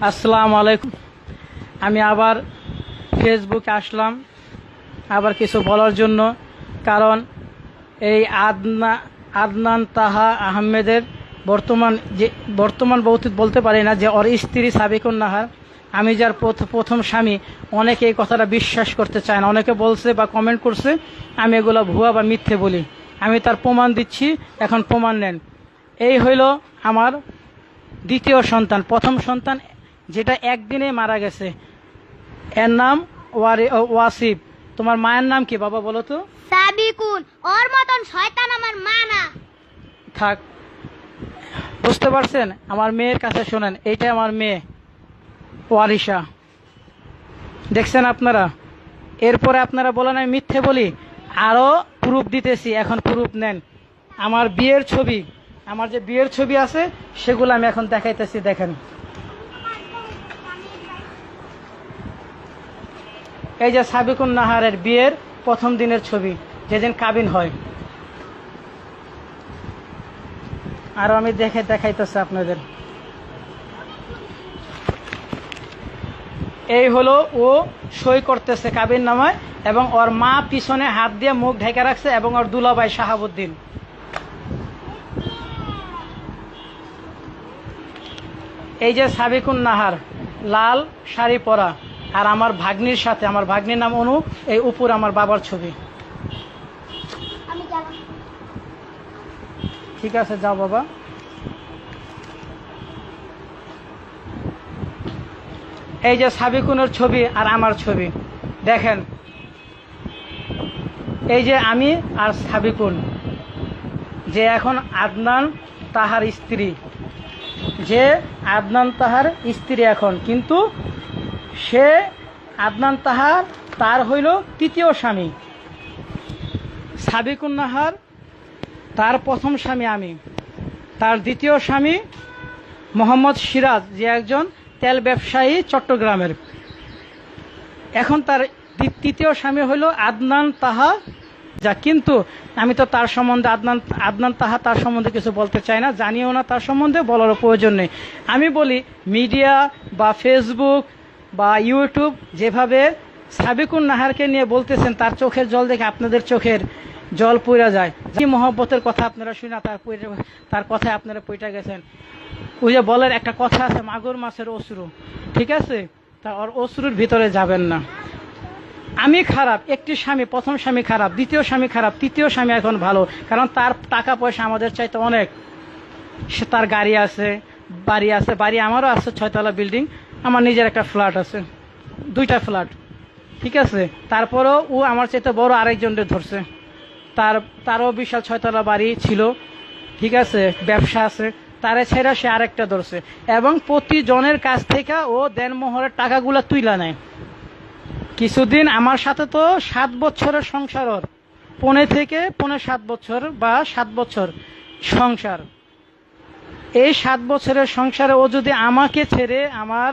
আসসালামু আলাইকুম। আমি আবার ফেসবুকে আসলাম, আবার কিছু বলার জন্য, কারণ এই আদনা, আদনান তাহা আহমেদের বর্তমান যে, বর্তমান বলতে বলতে পারি না যে, ওর স্ত্রী সাবিকুন নাহার, আমি যার প্রথ- প্রথম স্বামী, অনেকে এই কথাটা বিশ্বাস করতে চায় না। অনেকে বলছে বা কমেন্ট করছে, আমি এগুলো ভুয়া বা মিথ্যে বলি। আমি তার প্রমাণ দিচ্ছি, এখন প্রমাণ নেন। এই হইল আমার দ্বিতীয় সন্তান, প্রথম সন্তান যেটা একদিনে মারা গেছে। এর নাম ওয়ারি ওয়াসিফ। তোমার মায়ের নাম কি বাবা বলো তো? সাবিকুন ওর মতন শয়তান আমার মা না। থাক। বুঝতে পারছেন? আমার মেয়ের কাছে শোনেন এইটা আমার মেয়ে ওয়ারিশা। দেখছেন আপনারা? এরপরে আপনারা বলেন আমি মিথ্যে বলি। আরও প্রুফ দিতেছি এখন প্রুফ নেন। আমার বিয়ের ছবি আমার যে বিয়ের ছবি আছে সেগুলো আমি এখন দেখাইতেছি দেখেন। এই যে সাবিকুন নাহারের বিয়ের প্রথম দিনের ছবি, যেদিন কাবিন হয়। আর আমি দেখে দেখাইতেছি আপনাদের। এই হলো ও সই করতেছে কাবির নামায় এবং ওর মা পিছনে হাত দিয়ে মুখ ঢেকে রাখছে এবং ওর দুলাভাই শাহাবুদ্দিন। এই যে সাবিকুন নাহার, লাল শাড়ি পরা। আর আমার ভাগ্নির সাথে আমার ভাগ্নির নাম অনু এই উপর আমার বাবার ছবি। ঠিক আছে যাও বাবা। এই যে সাবিকুনের ছবি আর আমার ছবি দেখেন। এই যে আমি আর সাবিকুন যে এখন আদনান তাহার স্ত্রী যে আদনান তাহার স্ত্রী এখন কিন্তু সে আদনান তাহার, তার হইল তৃতীয় স্বামী। সাবিকুন নাহার, তার প্রথম স্বামী আমি। তার দ্বিতীয় স্বামী মোহাম্মদ সিরাজ, যে একজন তেল ব্যবসায়ী চট্টগ্রামের। এখন তার তৃতীয় স্বামী হলো আদনান তাহা। যা কিন্তু আমি তো তার সম্বন্ধে আদনান আদনান তাহা তার সম্বন্ধে কিছু বলতে চাই না, জানিও না তার সম্বন্ধে, বলারও প্রয়োজন নেই। আমি বলি, মিডিয়া বা ফেসবুক বা ইউটিউব যেভাবে সাবিকুন নাহারকে নিয়ে বলতেছেন, তার চোখের জল দেখে আপনাদের চোখের জল পইরা যায়। যে মহব্বতের কথা আপনারা শুনে তার তার কথায় আপনারা পইটা গেছেন। ওই যে বলের একটা কথা আছে, মাগুর মাছের অশ্রু। ঠিক আছে? তা ওর অশ্রুর ভিতরে যাবেন না। আমি খারাপ, একটি স্বামী, প্রথম স্বামী খারাপ, দ্বিতীয় স্বামী খারাপ, তৃতীয় স্বামী এখন ভালো। কারণ তার টাকা পয়সা আমাদের চাইতে অনেক। সে তার গাড়ি আছে, বাড়ি আছে, বাড়ি আমারও আছে, ছয়তলা বিল্ডিং। আমার নিজের একটা ফ্ল্যাট আছে। দুইটা ফ্ল্যাট ঠিক আছে? তারপরেও ও আমার চাইতে বড় আরেকজনকে ধরছে। তার, তারও বিশাল ছয়তলা বাড়ি ছিল। ঠিক আছে? ব্যবসা আছে। তারে ছেড়ে সে আরেকটা ধরছে। এবং প্রতিজনের কাছ থেকে ও দেনমোহরের টাকাগুলো তুইলা নেয়। কিছুদিন আমার সাথে তো সাত বছরের সংসার ওর। পনে থেকে পনে সাত বছর বা সাত বছর সংসার। এই সাত বছরের সংসারে ও যদি আমাকে ছেড়ে আমার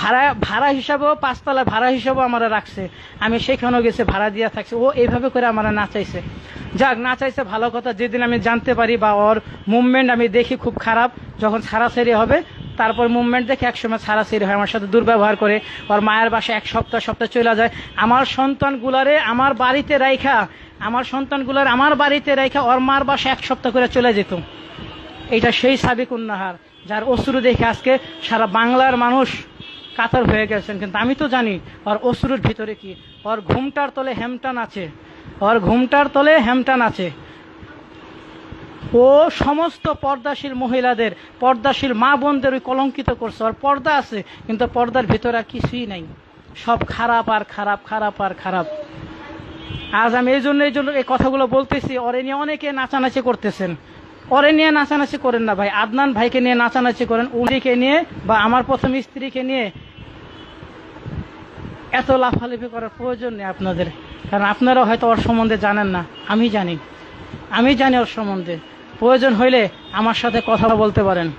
ভাড়া ভাড়া হিসাবেও পাঁচতলা ভাড়া হিসাবেও আমার রাখছে। আমি সেখানেও গেছে, ভাড়া দিয়া থাকছে। ও এইভাবে করে আমার নাচাইছে। যাক, নাচাইছে ভালো কথা, যেদিন আমি জানতে পারি বা ওর মুভমেন্ট আমি দেখি খুব খারাপ, যখন ছাড়াছাড়ি হবে, তারপর মুভমেন্ট দেখে একসময় ছাড়াছাড়ি হয়, আমার সাথে দুর্ব্যবহার করে। ওর মায়ের বাসায় এক সপ্তাহ সপ্তাহ চলে যায়। আমার সন্তানগুলারে আমার বাড়িতে রাইখা, আমার সন্তানগুলার আমার বাড়িতে রাইখা ওর মার বাসায় এক সপ্তাহ করে চলে যেত। এটা সেই সাবিকুন উন্নাহার যার অশ্রু দেখে আজকে সারা বাংলার মানুষ কাতার হয়ে গেছেন, কিন্তু আমি তো জানি ওর অশ্রুর ভিতরে কি। ওর ঘুমটার তলে হেমটান আছে। ওর ঘুমটার তলে হেমটান আছে। ও সমস্ত পর্দাশীল মহিলাদের, পর্দাশীল মা বোনদের ওই কলঙ্কিত করছে। ওর পর্দা আছে, কিন্তু পর্দার ভিতরে কিছুই নাই। সব খারাপ আর খারাপ খারাপ আর খারাপ। আজ আমি এই জন্য এই জন্য এই কথাগুলো বলতেছি। ওরে নিয়ে অনেকে নাচানাচি করতেছেন। ওরে নিয়ে নাচানাচি করেন না ভাই। আদনান ভাইকে নিয়ে নাচানাচি করেন উনিকে নিয়ে বা আমার প্রথম স্ত্রীকে নিয়ে। এত লাফালাফি করার প্রয়োজন নেই আপনাদের। কারণ আপনারা হয়তো ওর সম্বন্ধে জানেন না। আমি জানি। আমি জানি ওর সম্বন্ধে। প্রয়োজন হইলে আমার সাথে কথা বলতে পারেন।